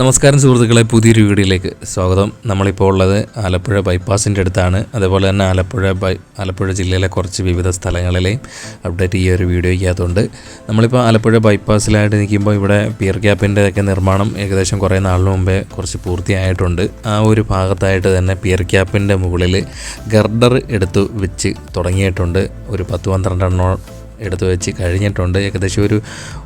നമസ്കാരം സുഹൃത്തുക്കളെ പുതിയൊരു വീഡിയോയിലേക്ക് സ്വാഗതം. നമ്മളിപ്പോൾ ഉള്ളത് ആലപ്പുഴ ബൈപ്പാസിന്റെ അടുത്താണ്. അതേപോലെ തന്നെ ആലപ്പുഴ ബൈ ആലപ്പുഴ ജില്ലയിലെ കുറച്ച് വിവിധ സ്ഥലങ്ങളിലെയും അപ്ഡേറ്റ് ഈ ഒരു വീഡിയോയ്ക്കകത്തുണ്ട് നമ്മളിപ്പോൾ ആലപ്പുഴ ബൈപ്പാസിലായിട്ട് നിൽക്കുമ്പോൾ ഇവിടെ പിയർ ഗ്യാപ്പിന്റെ ഒക്കെ നിർമ്മാണം ഏകദേശം കുറേ നാളിന് മുമ്പേ കുറച്ച് പൂർത്തിയായിട്ടുണ്ട്. ആ ഒരു ഭാഗത്തായിട്ട് തന്നെ പിയർ ക്യാപ്പിന്റെ മുകളിൽ ഗർഡർ എടുത്തു വെച്ച് തുടങ്ങിയിട്ടുണ്ട്. ഒരു പത്ത് പന്ത്രണ്ടെണ്ണം എടുത്തു വെച്ച് കഴിഞ്ഞിട്ടുണ്ട്. ഏകദേശം ഒരു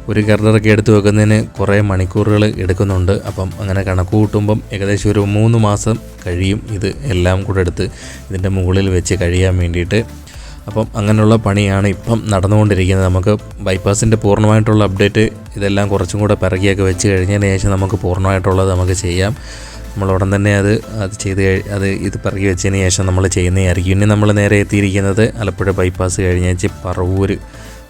ഒരു ഗർഡറൊക്കെ എടുത്തു വെക്കുന്നതിന് കുറേ മണിക്കൂറുകൾ എടുക്കുന്നുണ്ട്. അപ്പം അങ്ങനെ കണക്ക് കൂട്ടുമ്പം ഏകദേശം ഒരു മൂന്ന് മാസം കഴിയും ഇത് എല്ലാം കൂടെ എടുത്ത് ഇതിന്റെ മുകളിൽ വെച്ച് കഴിയാൻ വേണ്ടിയിട്ട്. അപ്പം അങ്ങനെയുള്ള പണിയാണ് ഇപ്പം നടന്നുകൊണ്ടിരിക്കുന്നത്. നമുക്ക് ബൈപ്പാസിന്റെ പൂർണമായിട്ടുള്ള അപ്ഡേറ്റ് ഇതെല്ലാം കുറച്ചും കൂടെ പിറകിയൊക്കെ വെച്ച് കഴിഞ്ഞതിന് ശേഷം നമുക്ക് പൂർണമായിട്ടുള്ളത് നമുക്ക് ചെയ്യാം. നമ്മൾ ഉടൻ തന്നെ അത് അത് ചെയ്ത് അത് ഇത് പിറകി വെച്ചതിന് ശേഷം നമ്മൾ ചെയ്യുന്നതായിരിക്കും. ഇനി നമ്മൾ നേരെ എത്തിയിരിക്കുന്നത് ആലപ്പുഴ ബൈപ്പാസ് കഴിഞ്ഞേച്ച് പറവൂർ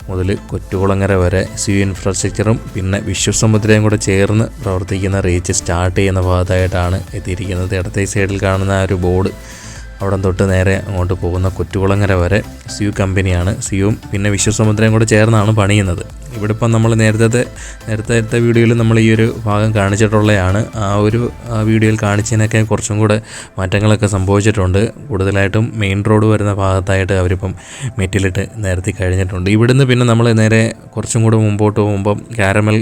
മുതൽ കൊറ്റുകുളങ്ങര വരെ സി ഇൻഫ്രാസ്ട്രക്ചറും പിന്നെ വിശ്വസമുദ്രയും കൂടെ ചേർന്ന് പ്രവർത്തിക്കുന്ന റീച്ച് സ്റ്റാർട്ട് ചെയ്യുന്ന ഭാഗത്തായിട്ടാണ് എത്തിയിരിക്കുന്നത്. ഇടത്തെ സൈഡിൽ കാണുന്ന ആ ഒരു ബോർഡ് അവിടെ തൊട്ട് നേരെ അങ്ങോട്ട് പോകുന്ന കൊറ്റുകുളങ്ങര വരെ സിയു കമ്പനിയാണ്. സിയുവും പിന്നെ വിശ്വസമുദ്രയും കൂടെ ചേർന്നാണ് പണിയുന്നത്. ഇവിടെ ഇപ്പം നമ്മൾ നേരത്തെ നേരത്തെ വീഡിയോയിൽ നമ്മൾ ഈ ഒരു ഭാഗം കാണിച്ചിട്ടുള്ളതാണ് ആ ഒരു വീഡിയോയിൽ കാണിച്ചതിനൊക്കെ കുറച്ചും കൂടെ മാറ്റങ്ങളൊക്കെ സംഭവിച്ചിട്ടുണ്ട്. കൂടുതലായിട്ടും മെയിൻ റോഡ് വരുന്ന ഭാഗത്തായിട്ട് അവരിപ്പം മെറ്റിലിട്ട് നിരത്തി കഴിഞ്ഞിട്ടുണ്ട്. ഇവിടുന്ന് പിന്നെ നമ്മൾ നേരെ കുറച്ചും കൂടെ മുമ്പോട്ട് പോകുമ്പം കാരമൽ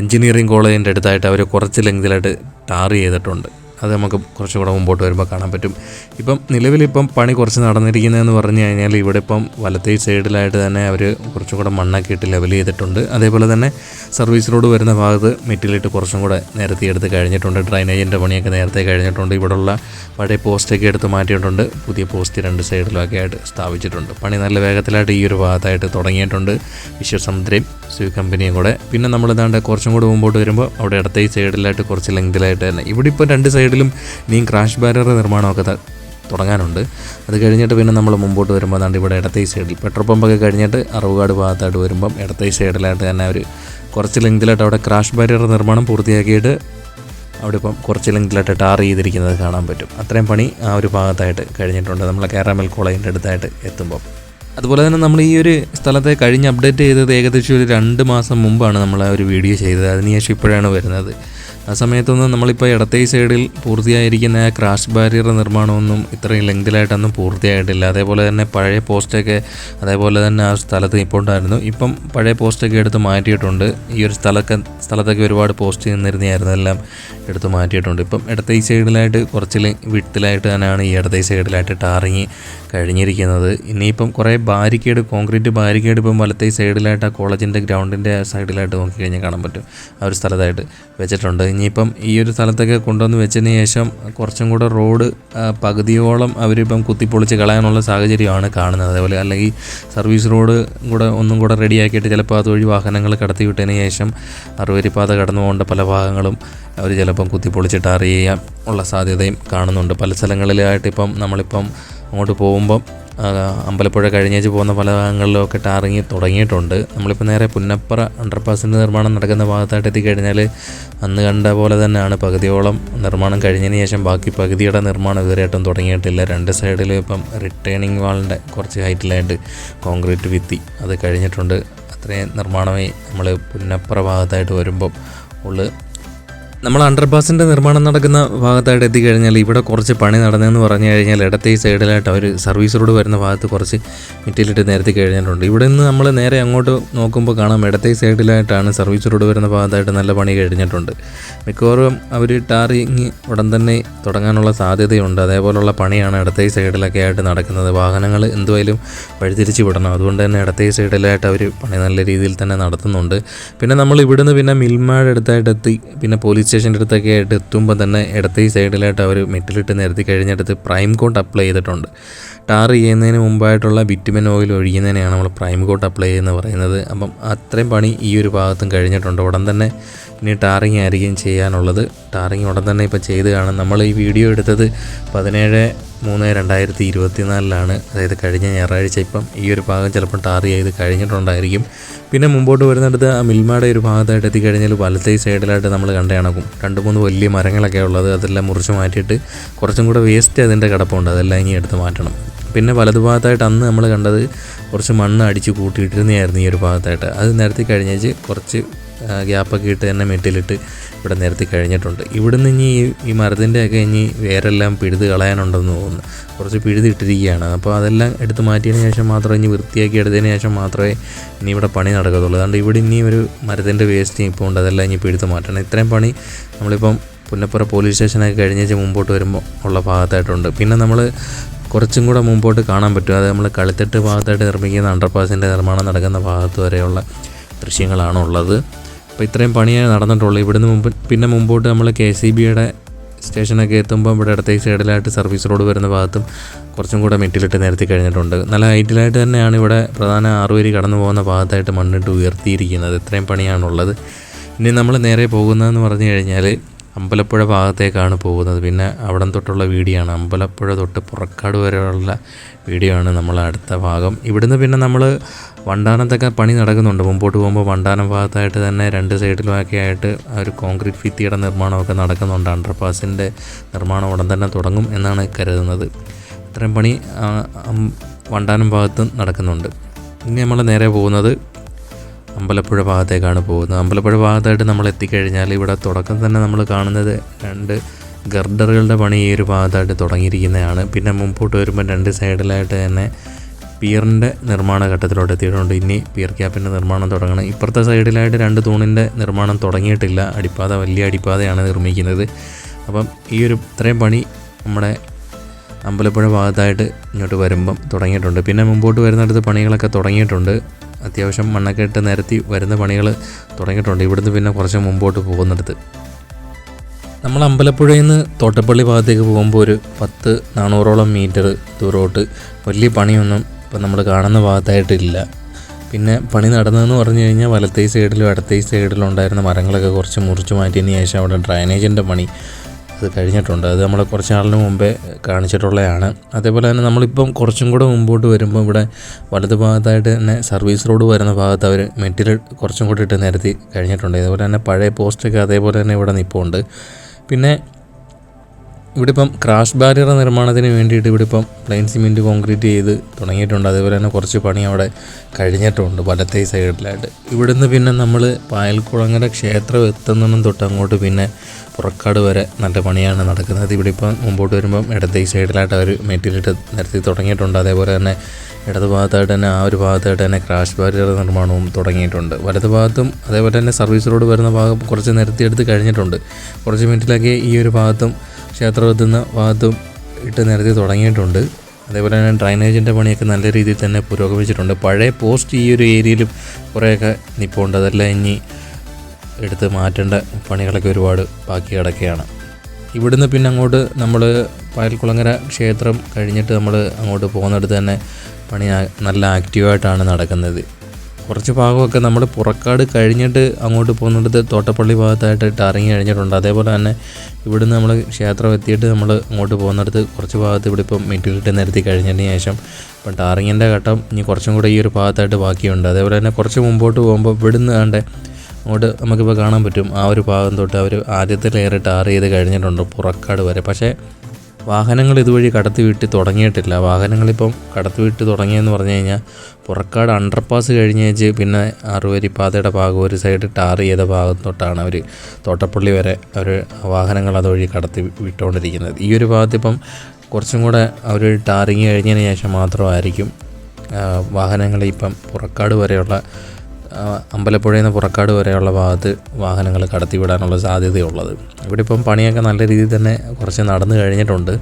എഞ്ചിനീയറിംഗ് കോളേജിന്റെ അടുത്തായിട്ട് അവർ കുറച്ച് ലെങ്തിലായിട്ട് ടാർ ചെയ്തിട്ടുണ്ട്. അത് നമുക്ക് കുറച്ചും കൂടെ മുമ്പോട്ട് വരുമ്പോൾ കാണാൻ പറ്റും. ഇപ്പം നിലവിലിപ്പം പണി കുറച്ച് നടന്നിരിക്കുന്നതെന്ന് പറഞ്ഞു കഴിഞ്ഞാൽ ഇവിടെ ഇപ്പം വലത്തെ സൈഡിലായിട്ട് തന്നെ അവർ കുറച്ചും കൂടെ മണ്ണൊക്കെ ഇട്ട് ലെവൽ ചെയ്തിട്ടുണ്ട്. അതേപോലെ തന്നെ സർവീസ് റോഡ് വരുന്ന ഭാഗത്ത് മെറ്റിലിട്ട് കുറച്ചും കൂടെ എടുത്ത് കഴിഞ്ഞിട്ടുണ്ട്. ഡ്രൈനേജിന്റെ പണിയൊക്കെ നേരത്തെ കഴിഞ്ഞിട്ടുണ്ട്. ഇവിടെയുള്ള പഴയ പോസ്റ്റൊക്കെ എടുത്ത് മാറ്റിയിട്ടുണ്ട്. പുതിയ പോസ്റ്റ് രണ്ട് സൈഡിലൊക്കെ ആയിട്ട് സ്ഥാപിച്ചിട്ടുണ്ട്. പണി നല്ല വേഗത്തിലായിട്ട് ഈ ഒരു ഭാഗത്തായിട്ട് തുടങ്ങിയിട്ടുണ്ട്. വിശ്വസമുദ്രയും സ്യൂ കമ്പനിയും കൂടെ. പിന്നെ നമ്മൾ ഇതാണ്ട് കുറച്ചും കൂടെ മുമ്പോട്ട് വരുമ്പോൾ അവിടെ ഇടത്തെ സൈഡിലായിട്ട് കുറച്ച് ലെങ്തിലായിട്ട് തന്നെ. ഇവിടെ ഇപ്പോൾ രണ്ട് സൈഡിലും ഇനിയും ക്രാഷ് ബാരർ നിർമ്മാണമൊക്കെ തുടങ്ങാനുണ്ട്. അത് കഴിഞ്ഞിട്ട് പിന്നെ നമ്മൾ മുമ്പോട്ട് വരുമ്പോൾ അതാണ്ട് ഇവിടെ ഇടത്തെ സൈഡിൽ പെട്രോൾ പമ്പൊക്കെ കഴിഞ്ഞിട്ട് അറവുകാട് ഭാഗത്തായിട്ട് വരുമ്പം ഇടത്തെ സൈഡിലായിട്ട് തന്നെ ഒരു കുറച്ച് ലെങ്തിലായിട്ട് അവിടെ ക്രാഷ് ബാരിയർ നിർമ്മാണം പൂർത്തിയാക്കിയിട്ട് അവിടെ ഇപ്പം കുറച്ച് ലെങ്തിലായിട്ട് ടാർ ചെയ്തിരിക്കുന്നത് കാണാൻ പറ്റും. അത്രയും പണി ആ ഒരു ഭാഗത്തായിട്ട് കഴിഞ്ഞിട്ടുണ്ട് നമ്മളെ കാരാമൽ കോളേജിന്റെ അടുത്തായിട്ട് എത്തുമ്പോൾ അതുപോലെ തന്നെ നമ്മൾ ഈ ഒരു സ്ഥലത്തെ കഴിഞ്ഞ് അപ്ഡേറ്റ് ചെയ്തത് ഏകദേശം ഒരു രണ്ട് മാസം മുമ്പാണ് നമ്മൾ ആ ഒരു വീഡിയോ ചെയ്തത്. അതിനുശേഷം ഇപ്പോഴാണ് വരുന്നത്. ആ സമയത്തൊന്നും നമ്മളിപ്പോൾ ഇടത്തെ സൈഡിൽ പൂർത്തിയായിരിക്കുന്ന ക്രാഷ് ബാരിയർ നിർമ്മാണമൊന്നും ഇത്രയും ലെങ്തിലായിട്ടൊന്നും പൂർത്തിയായിട്ടില്ല. അതേപോലെ തന്നെ പഴയ പോസ്റ്റൊക്കെ അതേപോലെ തന്നെ ആ സ്ഥലത്ത് ഇപ്പോൾ ഉണ്ടായിരുന്നു ഇപ്പം പഴയ പോസ്റ്റൊക്കെ എടുത്ത് മാറ്റിയിട്ടുണ്ട്. ഈ ഒരു സ്ഥലമൊക്കെ സ്ഥലത്തൊക്കെ ഒരുപാട് പോസ്റ്റ് നിന്നിരുന്നായിരുന്നു എല്ലാം എടുത്ത് മാറ്റിയിട്ടുണ്ട്. ഇപ്പം ഇടത്തെ സൈഡിലായിട്ട് കുറച്ച് വിട്ടിലായിട്ട് തന്നെയാണ് ഈ ഇടത്തെ സൈഡിലായിട്ട് ടാറിങ് കഴിഞ്ഞിരിക്കുന്നത്. ഇനിയിപ്പം കുറേ ബാരിക്കേഡ് കോൺക്രീറ്റ് ബാരിക്കേഡ് ഇപ്പം വലത്തെ സൈഡിലായിട്ട് ആ കോളേജിന്റെ ഗ്രൗണ്ടിന്റെ സൈഡിലായിട്ട് നോക്കിക്കഴിഞ്ഞാൽ കാണാൻ പറ്റും. ആ ഒരു സ്ഥലത്തായിട്ട് വെച്ചിട്ടുണ്ട്. ഇനിയിപ്പം ഈ ഒരു സ്ഥലത്തൊക്കെ കൊണ്ടുവന്ന് വെച്ചതിന് ശേഷം കുറച്ചും കൂടെ റോഡ് പകുതിയോളം അവരിപ്പം കുത്തിപ്പൊളിച്ച് കളയാനുള്ള സാഹചര്യമാണ് കാണുന്നത്. അതേപോലെ അല്ലെങ്കിൽ സർവീസ് റോഡ് കൂടെ ഒന്നും കൂടെ റെഡിയാക്കിയിട്ട് ചിലപ്പോൾ അതുവഴി വാഹനങ്ങൾ കടത്തി വിട്ടതിന് ശേഷം അറുവരിപ്പാത കടന്നു പോകേണ്ട പല ഭാഗങ്ങളും അവർ ചിലപ്പം കുത്തിപ്പൊളിച്ചിട്ട് അറിയാൻ ഉള്ള സാധ്യതയും കാണുന്നുണ്ട്. പല സ്ഥലങ്ങളിലായിട്ട് ഇപ്പം നമ്മളിപ്പം അങ്ങോട്ട് പോകുമ്പം അമ്പലപ്പുഴ കഴിഞ്ഞേച്ച് പോകുന്ന പല ഭാഗങ്ങളിലൊക്കെ ടാറിങ്ങി തുടങ്ങിയിട്ടുണ്ട്. നമ്മളിപ്പോൾ നേരെ പുന്നപ്പുറ അണ്ടർപാസിന്റെ നിർമ്മാണം നടക്കുന്ന ഭാഗത്തായിട്ട് എത്തിക്കഴിഞ്ഞാൽ അന്ന് കണ്ട പോലെ തന്നെയാണ് പകുതിയോളം നിർമ്മാണം കഴിഞ്ഞതിന് ശേഷം ബാക്കി പകുതിയുടെ നിർമ്മാണം ഇതുവരെയായിട്ടും തുടങ്ങിയിട്ടില്ല. രണ്ട് സൈഡിലും ഇപ്പം റിട്ടേണിംഗ് വാളിന്റെ കുറച്ച് ഹൈറ്റിലായിട്ട് കോൺക്രീറ്റ് വിത്തി അത് കഴിഞ്ഞിട്ടുണ്ട്. അത്രയും നിർമ്മാണമേ നമ്മൾ പുന്നപ്പുറ ഭാഗത്തായിട്ട് വരുമ്പം ഉള്ളു നമ്മൾ അണ്ടർപാസിന്റെ നിർമ്മാണം നടക്കുന്ന ഭാഗത്തായിട്ട് എത്തിക്കഴിഞ്ഞാൽ ഇവിടെ കുറച്ച് പണി നടന്നതെന്ന് പറഞ്ഞു കഴിഞ്ഞാൽ ഇടത്തെ ഈ സൈഡിലായിട്ട് അവർ സർവീസ് റോഡ് വരുന്ന ഭാഗത്ത് കുറച്ച് മെറ്റീരിയലിട്ട് നിരത്തി കഴിഞ്ഞിട്ടുണ്ട്. ഇവിടെ നിന്ന് നമ്മൾ നേരെ അങ്ങോട്ട് നോക്കുമ്പോൾ കാണാം ഇടത്തെ സൈഡിലായിട്ടാണ് സർവീസ് റോഡ് വരുന്ന ഭാഗത്തായിട്ട് നല്ല പണി കഴിഞ്ഞിട്ടുണ്ട്. മിക്കവാറും അവർ ടാറിങ് ഉടൻ തന്നെ തുടങ്ങാനുള്ള സാധ്യതയുണ്ട്. അതേപോലുള്ള പണിയാണ് ഇടത്തെ സൈഡിലൊക്കെ ആയിട്ട് നടക്കുന്നത്. വാഹനങ്ങൾ എന്തുമായാലും വഴിതിരിച്ച് വിടണം. അതുകൊണ്ട് തന്നെ ഇടത്തെ സൈഡിലായിട്ട് അവർ പണി നല്ല രീതിയിൽ തന്നെ നടത്തുന്നുണ്ട്. പിന്നെ നമ്മൾ ഇവിടുന്ന് പിന്നെ മിൽമാട് അടുത്തായിട്ട് എത്തി. പിന്നെ പോലീസ് സ്റ്റേഷന്റെ അടുത്തൊക്കെ ആയിട്ട് എത്തുമ്പോൾ തന്നെ ഇടത്തെ സൈഡിലായിട്ട് അവർ മെറ്റിലിട്ട് നിരത്തി കഴിഞ്ഞിടത്ത് പ്രൈം കോട്ട് അപ്ലൈ ചെയ്തിട്ടുണ്ട്. ടാർ ചെയ്യുന്നതിന് മുമ്പായിട്ടുള്ള ബിറ്റുമൻ ഓയിൽ ഒഴിക്കുന്നതിനെയാണ് നമ്മൾ പ്രൈം കോട്ട് അപ്ലൈ ചെയ്യുന്നത് പറയുന്നത്. അപ്പം അത്രയും പണി ഈ ഒരു ഭാഗത്തും കഴിഞ്ഞിട്ടുണ്ട്. ഉടൻ തന്നെ ഇനി ടാറിങ് ആയിരിക്കും ചെയ്യാനുള്ളത്. ടാറിങ് ഉടൻ തന്നെ ഇപ്പോൾ ചെയ്ത് കാണും. നമ്മൾ ഈ വീഡിയോ എടുത്തത് പതിനേഴ് മൂന്ന് രണ്ടായിരത്തി ഇരുപത്തിനാലിലാണ് അതായത് കഴിഞ്ഞ ഞായറാഴ്ച ഇപ്പം ഈ ഒരു ഭാഗം ചിലപ്പം ടാർ ചെയ്ത് കഴിഞ്ഞിട്ടുണ്ടായിരിക്കും. പിന്നെ മുമ്പോട്ട് വരുന്നിടത്ത് ആ മിൽമയുടെ ഒരു ഭാഗത്തായിട്ട് എത്തിക്കഴിഞ്ഞാൽ വലത്തെ സൈഡിലായിട്ട് നമ്മൾ കണ്ട കണക്കും രണ്ട് മൂന്ന് വലിയ മരങ്ങളൊക്കെ ഉള്ളത്. അതെല്ലാം മുറിച്ച് മാറ്റിയിട്ട് കുറച്ചും കൂടെ വേസ്റ്റ് അതിന്റെ കിടപ്പുണ്ട്. അതെല്ലാം ഇനി എടുത്ത് മാറ്റണം. പിന്നെ വലതുഭാഗത്തായിട്ട് അന്ന് നമ്മൾ കണ്ടത് കുറച്ച് മണ്ണ് അടിച്ച് കൂട്ടിയിട്ടിരുന്നതായിരുന്നു ഈ ഒരു ഭാഗത്തായിട്ട്. അത് നിരത്തി കഴിഞ്ഞേച്ച് കുറച്ച് ഗ്യാപ്പൊക്കെ ഇട്ട് തന്നെ മെറ്റിലിട്ട് ഇവിടെ നിരത്തി കഴിഞ്ഞിട്ടുണ്ട്. ഇവിടുന്ന് ഇനി ഈ മരത്തിന്റെയൊക്കെ ഇനി വേരെല്ലാം പിഴുത് കളയാനുണ്ടെന്ന് തോന്നുന്നു. കുറച്ച് പിഴുതിട്ടിരിക്കുകയാണ് അപ്പോൾ അതെല്ലാം എടുത്ത് മാറ്റിയതിന് ശേഷം മാത്രമേ ഇനി വൃത്തിയാക്കി എടുത്തതിന് ശേഷം മാത്രമേ ഇനി ഇവിടെ പണി നടക്കത്തുള്ളൂ. അതുകൊണ്ട് ഇവിടെ ഇനി ഒരു മരത്തിന്റെ വേസ്റ്റ് ഇപ്പോൾ ഉണ്ട്. അതെല്ലാം ഇനി പിഴുത്ത് മാറ്റണം. ഇത്രയും പണി നമ്മളിപ്പം പുന്നപ്പുറ പോലീസ് സ്റ്റേഷനൊക്കെ കഴിഞ്ഞേച്ച് മുമ്പോട്ട് വരുമ്പോൾ ഉള്ള ഭാഗത്തായിട്ടുണ്ട്. പിന്നെ നമ്മൾ കുറച്ചും കൂടെ മുമ്പോട്ട് കാണാൻ പറ്റും. അത് നമ്മൾ കളിത്തട്ട് ഭാഗത്തായിട്ട് നിർമ്മിക്കുന്ന അണ്ടർപാസിന്റെ നിർമ്മാണം നടക്കുന്ന ഭാഗത്ത് വരെയുള്ള ദൃശ്യങ്ങളാണ് ഉള്ളത് അപ്പോൾ ഇത്രയും പണിയേ നടന്നിട്ടുള്ളൂ. ഇവിടുന്ന് മുമ്പ് പിന്നെ മുമ്പോട്ട് നമ്മൾ കെ സി ബിയുടെ സ്റ്റേഷനൊക്കെ എത്തുമ്പോൾ ഇവിടെ അടുത്തേക്ക് സൈഡിലായിട്ട് സർവീസ് റോഡ് വരുന്ന ഭാഗത്തും കുറച്ചും കൂടെ മെറ്റിലിട്ട് നിരത്തി കഴിഞ്ഞിട്ടുണ്ട്. നല്ല ഹൈറ്റിലായിട്ട് തന്നെയാണ് ഇവിടെ പ്രധാന ആറുവരി കടന്നു പോകുന്ന ഭാഗത്തായിട്ട് മണ്ണിട്ട് ഉയർത്തിയിരിക്കുന്നത്. ഇത്രയും പണിയാണുള്ളത്. ഇനി നമ്മൾ നേരെ പോകുന്നതെന്ന് പറഞ്ഞു കഴിഞ്ഞാൽ അമ്പലപ്പുഴ ഭാഗത്തേക്കാണ് പോകുന്നത്. പിന്നെ അവിടം തൊട്ടുള്ള വീഡിയോ ആണ് അമ്പലപ്പുഴ തൊട്ട് പുറക്കാട് വരെയുള്ള വീഡിയോ ആണ് നമ്മൾ അടുത്ത ഭാഗം. ഇവിടുന്ന് പിന്നെ നമ്മൾ വണ്ടാനത്തൊക്കെ പണി നടക്കുന്നുണ്ട്. മുമ്പോട്ട് പോകുമ്പോൾ വണ്ടാനം ഭാഗത്തായിട്ട് തന്നെ രണ്ട് സൈഡിലുമൊക്കെ ആയിട്ട് ഒരു കോൺക്രീറ്റ് ഭിത്തിയുടെ നിർമ്മാണമൊക്കെ നടക്കുന്നുണ്ട്. അണ്ടർപാസിന്റെ നിർമ്മാണം ഉടൻ തന്നെ തുടങ്ങും എന്നാണ് കരുതുന്നത്. ഇത്രയും പണി വണ്ടാനം ഭാഗത്തും നടക്കുന്നുണ്ട്. ഇനി നമ്മൾ നേരെ പോകുന്നത് അമ്പലപ്പുഴ ഭാഗത്തേക്കാണ് പോകുന്നത്. അമ്പലപ്പുഴ ഭാഗത്തായിട്ട് നമ്മൾ എത്തിക്കഴിഞ്ഞാൽ ഇവിടെ തുടക്കം തന്നെ നമ്മൾ കാണുന്നത് രണ്ട് ഗർഡറുകളുടെ പണി ഈ ഒരു ഭാഗത്തായിട്ട് തുടങ്ങിയിരിക്കുന്നതാണ്. പിന്നെ മുമ്പോട്ട് വരുമ്പോൾ രണ്ട് സൈഡിലായിട്ട് തന്നെ പിയറിന്റെ നിർമ്മാണ ഘട്ടത്തിലോട്ട് എത്തിയിട്ടുണ്ട്. ഇനി പിയർ ക്യാപ്പിന്റെ നിർമ്മാണം തുടങ്ങണം. ഇപ്പുറത്തെ സൈഡിലായിട്ട് രണ്ട് തൂണിന്റെ നിർമ്മാണം തുടങ്ങിയിട്ടില്ല. അടിപ്പാത വലിയ അടിപ്പാതയാണ് നിർമ്മിക്കുന്നത്. അപ്പം ഈ ഒരു ഇത്രയും പണി നമ്മുടെ അമ്പലപ്പുഴ ഭാഗത്തായിട്ട് ഇങ്ങോട്ട് വരുമ്പം തുടങ്ങിയിട്ടുണ്ട്. പിന്നെ മുമ്പോട്ട് വരുന്നിടത്ത് പണികളൊക്കെ തുടങ്ങിയിട്ടുണ്ട്. അത്യാവശ്യം മണ്ണൊക്കെ ഇട്ട് നിരത്തി വരുന്ന പണികൾ തുടങ്ങിയിട്ടുണ്ട്. ഇവിടുന്ന് പിന്നെ കുറച്ച് മുമ്പോട്ട് പോകുന്നിടത്ത്. നമ്മൾ അമ്പലപ്പുഴയിൽ നിന്ന് തോട്ടപ്പള്ളി ഭാഗത്തേക്ക് പോകുമ്പോൾ ഒരു പത്ത് നാനൂറോളം മീറ്റർ ദൂരോട്ട് വലിയ പണിയൊന്നും ഇപ്പം നമ്മൾ കാണുന്ന ഭാഗത്തായിട്ടില്ല പിന്നെ പണി നടന്നതെന്ന് പറഞ്ഞു കഴിഞ്ഞാൽ വലത്തേ സൈഡിലും ഇടത്തേ സൈഡിലും ഉണ്ടായിരുന്ന മരങ്ങളൊക്കെ കുറച്ച് മുറിച്ച് മാറ്റിയതിന് ശേഷം അവിടെ ഡ്രൈനേജിന്റെ പണി അത് കഴിഞ്ഞിട്ടുണ്ട്. അത് നമ്മൾ കുറച്ച് നാളിന് മുമ്പേ കാണിച്ചിട്ടുള്ളതാണ് അതേപോലെ തന്നെ നമ്മളിപ്പം കുറച്ചും കൂടെ മുമ്പോട്ട് വരുമ്പോൾ ഇവിടെ വലത് ഭാഗത്തായിട്ട് തന്നെ സർവീസ് റോഡ് വരുന്ന ഭാഗത്ത് അവർ മെറ്റീരിയൽ കുറച്ചും കൂടി ഇട്ട് നിരത്തി കഴിഞ്ഞിട്ടുണ്ട്. ഇതുപോലെ തന്നെ പഴയ പോസ്റ്റൊക്കെ അതേപോലെ തന്നെ ഇവിടെ നിൽപ്പുണ്ട് പിന്നെ ഇവിടെ ഇപ്പം ക്രാഷ് ബാരിയർ നിർമ്മാണത്തിന് വേണ്ടിയിട്ട് ഇവിടെ ഇപ്പം പ്ലെയിൻ സിമെന്റ് കോൺക്രീറ്റ് ചെയ്ത് തുടങ്ങിയിട്ടുണ്ട്. അതേപോലെ തന്നെ കുറച്ച് പണി അവിടെ കഴിഞ്ഞിട്ടുണ്ട് വലത്തെ സൈഡിലായിട്ട്. ഇവിടുന്ന് പിന്നെ നമ്മൾ പായൽക്കുളങ്ങര ക്ഷേത്രം എത്തുന്നതും തൊട്ട് അങ്ങോട്ട് പിന്നെ പുറക്കാട് വരെ നല്ല പണിയാണ് നടക്കുന്നത്. ഇവിടെ ഇപ്പം മുമ്പോട്ട് വരുമ്പം ഇടത്തെ സൈഡിലായിട്ട് അവർ മെറ്റീരിയൽ നിരത്തി തുടങ്ങിയിട്ടുണ്ട്. അതേപോലെ തന്നെ ഇടത് ഭാഗത്തായിട്ട് തന്നെ ആ ഒരു ഭാഗത്തായിട്ട് തന്നെ ക്രാഷ് ബാരിയർ നിർമ്മാണവും തുടങ്ങിയിട്ടുണ്ട്. വലത് ഭാഗത്തും അതേപോലെ തന്നെ സർവീസ് റോഡ് വരുന്ന ഭാഗം കുറച്ച് നിരത്തിയെടുത്ത് കഴിഞ്ഞിട്ടുണ്ട്. കുറച്ച് മിനിറ്റിലൊക്കെ ഈ ഒരു ഭാഗത്തും ക്ഷേത്രം എത്തുന്ന ഭാഗത്തും ഇട്ട് നിരത്തി തുടങ്ങിയിട്ടുണ്ട്. അതേപോലെ തന്നെ ഡ്രൈനേജിന്റെ പണിയൊക്കെ നല്ല രീതിയിൽ തന്നെ പുരോഗമിച്ചിട്ടുണ്ട്. പഴയ പോസ്റ്റ് ഈ ഒരു ഏരിയയിലും കുറേയൊക്കെ നിൽപ്പുണ്ട് അതെല്ലാം ഇനി എടുത്ത് മാറ്റേണ്ട പണികളൊക്കെ ഒരുപാട് ബാക്കി കിടക്കുകയാണ്. ഇവിടുന്ന് പിന്നെ അങ്ങോട്ട് നമ്മൾ പായൽക്കുളങ്ങര ക്ഷേത്രം കഴിഞ്ഞിട്ട് നമ്മൾ അങ്ങോട്ട് പോകുന്നിടത്ത് തന്നെ പണി നല്ല ആക്റ്റീവായിട്ടാണ് നടക്കുന്നത്. കുറച്ച് ഭാഗമൊക്കെ നമ്മൾ പുറക്കാട് കഴിഞ്ഞിട്ട് അങ്ങോട്ട് പോകുന്നിടത്ത് തോട്ടപ്പള്ളി ഭാഗത്തായിട്ട് ടാറിങ് കഴിഞ്ഞിട്ടുണ്ട്. അതേപോലെ തന്നെ ഇവിടുന്ന് നമ്മൾ ക്ഷേത്രം എത്തിയിട്ട് നമ്മൾ അങ്ങോട്ട് പോകുന്നിടത്ത് കുറച്ച് ഭാഗത്ത് ഇവിടെ ഇപ്പം മെറ്റീരിയൽ നിരത്തി കഴിഞ്ഞതിന് ശേഷം ഇപ്പം ടാറിങ്ങിന്റെ ഘട്ടം ഇനി കുറച്ചും കൂടെ ഈ ഒരു ഭാഗത്തായിട്ട് ബാക്കിയുണ്ട്. അതേപോലെ തന്നെ കുറച്ച് മുമ്പോട്ട് പോകുമ്പോൾ ഇവിടുന്ന് കണ്ടേ അങ്ങോട്ട് നമുക്കിപ്പോൾ കാണാൻ പറ്റും. ആ ഒരു ഭാഗം തൊട്ട് അവർ ആദ്യത്തെ ലെയർ ടാർ ചെയ്ത് കഴിഞ്ഞിട്ടുണ്ട് പുറക്കാട് വരെ. പക്ഷേ വാഹനങ്ങൾ ഇതുവഴി കടത്തി വീട്ടി തുടങ്ങിയിട്ടില്ല. വാഹനങ്ങളിപ്പം കടത്തി വീട്ടി തുടങ്ങിയെന്ന് പറഞ്ഞു കഴിഞ്ഞാൽ പുറക്കാട് അണ്ടർപാസ് കഴിഞ്ഞേച്ച് പിന്നെ അറുവരി പാതയുടെ ഭാഗം ഒരു സൈഡ് ടാർ ചെയ്ത ഭാഗം തൊട്ടാണ് അവർ തോട്ടപ്പള്ളി വരെ അവർ വാഹനങ്ങൾ അതുവഴി കടത്തി വിട്ടുകൊണ്ടിരിക്കുന്നത്. ഈ ഒരു ഭാഗത്തിപ്പം കുറച്ചും കൂടെ അവർ ടാറിങ് കഴിഞ്ഞതിന് ശേഷം മാത്രമായിരിക്കും വാഹനങ്ങൾ ഇപ്പം പുറക്കാട് വരെയുള്ള അമ്പലപ്പുഴയിൽ നിന്ന് പുറക്കാട് വരെയുള്ള ഭാഗത്ത് വാഹനങ്ങൾ കടത്തിവിടാനുള്ള സാധ്യതയുള്ളത്. ഇവിടെ ഇപ്പം പണിയൊക്കെ നല്ല രീതിയിൽ തന്നെ കുറച്ച് നടന്നു കഴിഞ്ഞിട്ടുണ്ട്.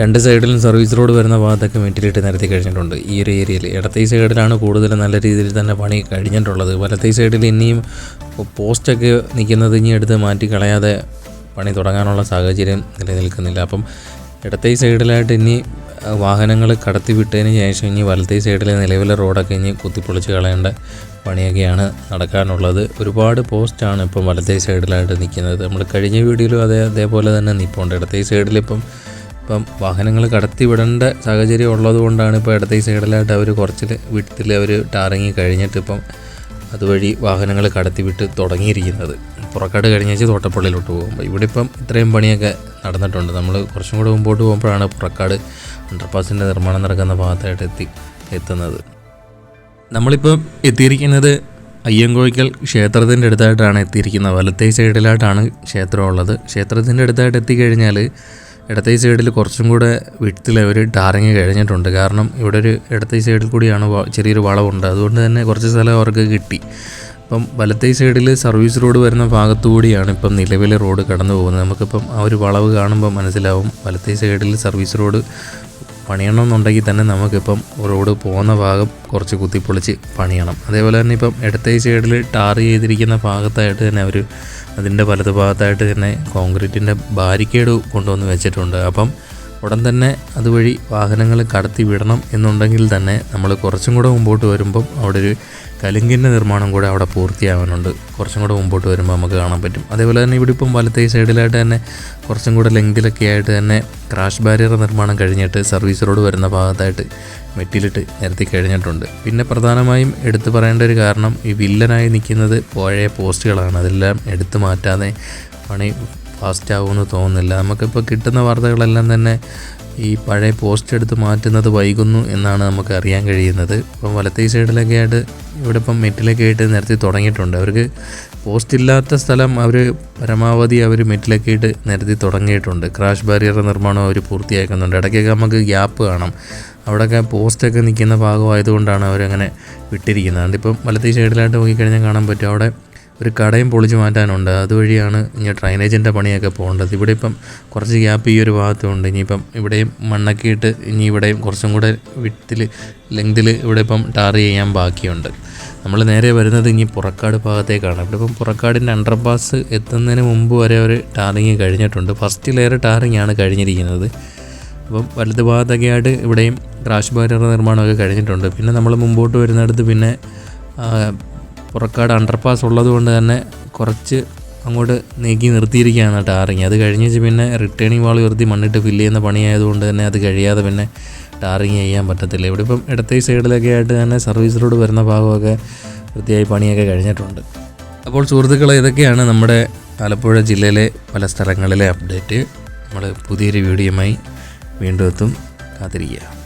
രണ്ട് സൈഡിലും സർവീസ് റോഡ് വരുന്ന ഭാഗത്തൊക്കെ മെറ്റിലിട്ട് നിരത്തി കഴിഞ്ഞിട്ടുണ്ട്. ഈ ഒരു ഏരിയയിൽ ഇടത്തെ സൈഡിലാണ് കൂടുതൽ നല്ല രീതിയിൽ തന്നെ പണി കഴിഞ്ഞിട്ടുള്ളത്. വലത്തേ സൈഡിൽ ഇനിയും പോസ്റ്റൊക്കെ നിൽക്കുന്നത് ഇനി എടുത്ത് മാറ്റി കളയാതെ പണി തുടങ്ങാനുള്ള സാഹചര്യം നിലനിൽക്കുന്നില്ല. അപ്പം ഇടത്തെ സൈഡിലായിട്ട് ഇനി വാഹനങ്ങൾ കടത്തിവിട്ടതിന് ശേഷം ഇനി വലത്തേ സൈഡിലെ നിലവിലെ റോഡൊക്കെ ഇനി കുത്തിപ്പൊളിച്ച് കളയേണ്ട പണിയൊക്കെയാണ് നടക്കാനുള്ളത്. ഒരുപാട് പോസ്റ്റാണ് ഇപ്പം വലത്തേ സൈഡിലായിട്ട് നിൽക്കുന്നത്. നമ്മൾ കഴിഞ്ഞ വീഡിയോയിലും അതേ അതേപോലെ തന്നെ നിൽപ്പുണ്ട് ഇടത്തേ സൈഡിലിപ്പം ഇപ്പം വാഹനങ്ങൾ കടത്തി വിടേണ്ട സാഹചര്യം ഉള്ളത് കൊണ്ടാണ് ഇപ്പോൾ ഇടത്തേ സൈഡിലായിട്ട് അവർ കുറച്ച് വിട്ടത്തിൽ അവർ ടാറിങ്ങി കഴിഞ്ഞിട്ട് ഇപ്പം അതുവഴി വാഹനങ്ങൾ കടത്തിവിട്ട് തുടങ്ങിയിരിക്കുന്നത്. പുറക്കാട് കഴിഞ്ഞേച്ച് തോട്ടപ്പള്ളിയിലോട്ട് പോകുമ്പോൾ ഇവിടെ ഇപ്പം ഇത്രയും പണിയൊക്കെ നടന്നിട്ടുണ്ട്. നമ്മൾ കുറച്ചും കൂടെ മുമ്പോട്ട് പോകുമ്പോഴാണ് പുറക്കാട് അണ്ടർപാസിന്റെ നിർമ്മാണം നടക്കുന്ന ഭാഗത്തായിട്ട് എത്തി എത്തുന്നത്. നമ്മളിപ്പം എത്തിയിരിക്കുന്നത് അയ്യങ്കോയ്ക്കൽ ക്ഷേത്രത്തിന്റെ അടുത്തായിട്ടാണ് എത്തിയിരിക്കുന്നത്. വലത്തേ സൈഡിലായിട്ടാണ് ക്ഷേത്രം ഉള്ളത്. ക്ഷേത്രത്തിന്റെ അടുത്തായിട്ട് എത്തിക്കഴിഞ്ഞാൽ ഇടത്തേ സൈഡിൽ കുറച്ചും കൂടെ വിട്ടിൽ അവർ ടാറിങ് കഴിഞ്ഞിട്ടുണ്ട്. കാരണം ഇവിടെ ഒരു ഇടത്തേ സൈഡിൽ കൂടിയാണ് ചെറിയൊരു വളവുണ്ട്. അതുകൊണ്ട് തന്നെ കുറച്ച് സ്ഥലം അവർക്ക് കിട്ടി. അപ്പം വലത്തേ സൈഡിൽ സർവീസ് റോഡ് വരുന്ന ഭാഗത്തുകൂടിയാണ് ഇപ്പം നിലവിലെ റോഡ് കടന്നു പോകുന്നത് നമുക്കിപ്പം ആ ഒരു വളവ് കാണുമ്പോൾ മനസ്സിലാവും വലത്തേ സൈഡിൽ സർവീസ് റോഡ് പണിയണമെന്നുണ്ടെങ്കിൽ തന്നെ നമുക്കിപ്പം റോഡ് പോകുന്ന ഭാഗം കുറച്ച് കുത്തിപ്പൊളിച്ച് പണിയണം. അതേപോലെ തന്നെ ഇപ്പം ഇടത്തേ സൈഡിൽ ടാർ ചെയ്തിരിക്കുന്ന ഭാഗത്തായിട്ട് തന്നെ അവർ അതിന്റെ വലത് ഭാഗത്തായിട്ട് തന്നെ കോൺക്രീറ്റിന്റെ ബാരിക്കേഡ് കൊണ്ടുവന്ന് വെച്ചിട്ടുണ്ട്. അപ്പം ഉടൻ തന്നെ അതുവഴി വാഹനങ്ങൾ കടത്തി വിടണം എന്നുണ്ടെങ്കിൽ തന്നെ നമ്മൾ കുറച്ചും കൂടെ മുമ്പോട്ട് വരുമ്പം അവിടെ ഒരു കലുങ്കിന്റെ നിർമ്മാണം കൂടെ അവിടെ പൂർത്തിയാവാനുണ്ട്. കുറച്ചും കൂടെ മുമ്പോട്ട് വരുമ്പോൾ നമുക്ക് കാണാൻ പറ്റും. അതേപോലെ തന്നെ ഇവിടെ ഇപ്പം വലത്തേ സൈഡിലായിട്ട് തന്നെ കുറച്ചും കൂടെ ലെങ്തിലൊക്കെ ആയിട്ട് തന്നെ ക്രാഷ് ബാരിയർ നിർമ്മാണം കഴിഞ്ഞിട്ട് സർവീസ് റോഡ് വരുന്ന ഭാഗത്തായിട്ട് മെറ്റിലിട്ട് നിരത്തി കഴിഞ്ഞിട്ടുണ്ട്. പിന്നെ പ്രധാനമായും എടുത്തു പറയേണ്ട ഒരു കാരണം ഈ വില്ലനായി നിൽക്കുന്നത് പഴയ പോസ്റ്റുകളാണ്. അതെല്ലാം എടുത്തു മാറ്റാതെ പണി ഫാസ്റ്റ് ആവുമെന്ന് തോന്നുന്നില്ല. നമുക്കിപ്പോൾ കിട്ടുന്ന വാർത്തകളെല്ലാം തന്നെ ഈ പഴയ പോസ്റ്റ് എടുത്ത് മാറ്റുന്നത് വൈകുന്നു എന്നാണ് നമുക്ക് അറിയാൻ കഴിയുന്നത്. ഇപ്പം വലത്തേ സൈഡിലൊക്കെ ആയിട്ട് ഇവിടെ ഇപ്പം മെറ്റിലൊക്കെ ആയിട്ട് നിരത്തി തുടങ്ങിയിട്ടുണ്ട്. അവർക്ക് പോസ്റ്റ് ഇല്ലാത്ത സ്ഥലം അവർ പരമാവധി അവർ മെറ്റിലൊക്കെ ഇട്ട് നിരത്തി തുടങ്ങിയിട്ടുണ്ട്. ക്രാഷ് ബാരിയർ നിർമ്മാണം അവർ പൂർത്തിയാക്കുന്നുണ്ട്. ഇടയ്ക്കൊക്കെ നമുക്ക് ഗ്യാപ്പ് കാണാം. അവിടെയൊക്കെ പോസ്റ്റൊക്കെ നിൽക്കുന്ന ഭാഗമായതുകൊണ്ടാണ് അവരങ്ങനെ വിട്ടിരിക്കുന്നത്. അതുകൊണ്ട് ഇപ്പം വലത്തേ സൈഡിലായിട്ട് നോക്കിക്കഴിഞ്ഞാൽ കാണാൻ പറ്റും. അവിടെ ഒരു കടയും പൊളിച്ച് മാറ്റാനുണ്ട്. അതുവഴിയാണ് ഇനി ഡ്രൈനേജിന്റെ പണിയൊക്കെ പോകേണ്ടത്. ഇവിടെ ഇപ്പം കുറച്ച് ഗ്യാപ്പ് ഈ ഒരു ഭാഗത്തുണ്ട്. ഇനിയിപ്പം ഇവിടെയും മണ്ണൊക്കെ ഇട്ട് ഇനി ഇവിടെയും കുറച്ചും കൂടെ വിട്ടിൽ ലെങ്തിൽ ഇവിടെ ഇപ്പം ടാർ ചെയ്യാൻ ബാക്കിയുണ്ട്. നമ്മൾ നേരെ വരുന്നത് ഇനി പുറക്കാട് ഭാഗത്തേക്കാണ്. ഇവിടെ ഇപ്പം പുറക്കാടിന്റെ അണ്ടർപാസ് എത്തുന്നതിന് മുമ്പ് വരെ ഒരു ടാറിങ് കഴിഞ്ഞിട്ടുണ്ട്. ഫസ്റ്റ് ലെയർ ടാറിങ് ആണ് കഴിഞ്ഞിരിക്കുന്നത്. അപ്പം വലത് ഭാഗത്തൊക്കെ ആയിട്ട് ഇവിടെയും ക്രാഷ് ബാരിയർ നിർമ്മാണമൊക്കെ കഴിഞ്ഞിട്ടുണ്ട്. പിന്നെ നമ്മൾ മുമ്പോട്ട് വരുന്നിടത്ത് പിന്നെ പുറക്കാട് അണ്ടർപാസ് ഉള്ളതുകൊണ്ട് തന്നെ കുറച്ച് അങ്ങോട്ട് നീക്കി നിർത്തിയിരിക്കുകയാണ് ടാറിങ്. അത് കഴിഞ്ഞ് പിന്നെ റിട്ടേണിങ് വാൾ ഉയർത്തി മണ്ണിട്ട് ഫില്ല് ചെയ്യുന്ന പണിയായതുകൊണ്ട് തന്നെ അത് കഴിയാതെ പിന്നെ ടാറിങ് ചെയ്യാൻ പറ്റത്തില്ല. ഇവിടെ ഇപ്പം ഇടത്തേ സൈഡിലൊക്കെ ആയിട്ട് തന്നെ സർവീസ് റോഡ് വരുന്ന ഭാഗമൊക്കെ വൃത്തിയായി പണിയൊക്കെ കഴിഞ്ഞിട്ടുണ്ട്. അപ്പോൾ സുഹൃത്തുക്കളെ ഇതൊക്കെയാണ് നമ്മുടെ ആലപ്പുഴ ജില്ലയിലെ പല സ്ഥലങ്ങളിലെ അപ്ഡേറ്റ് നമ്മൾ പുതിയൊരു വീഡിയോയുമായി വീണ്ടും എത്തും. കാത്തിരിക്കുക.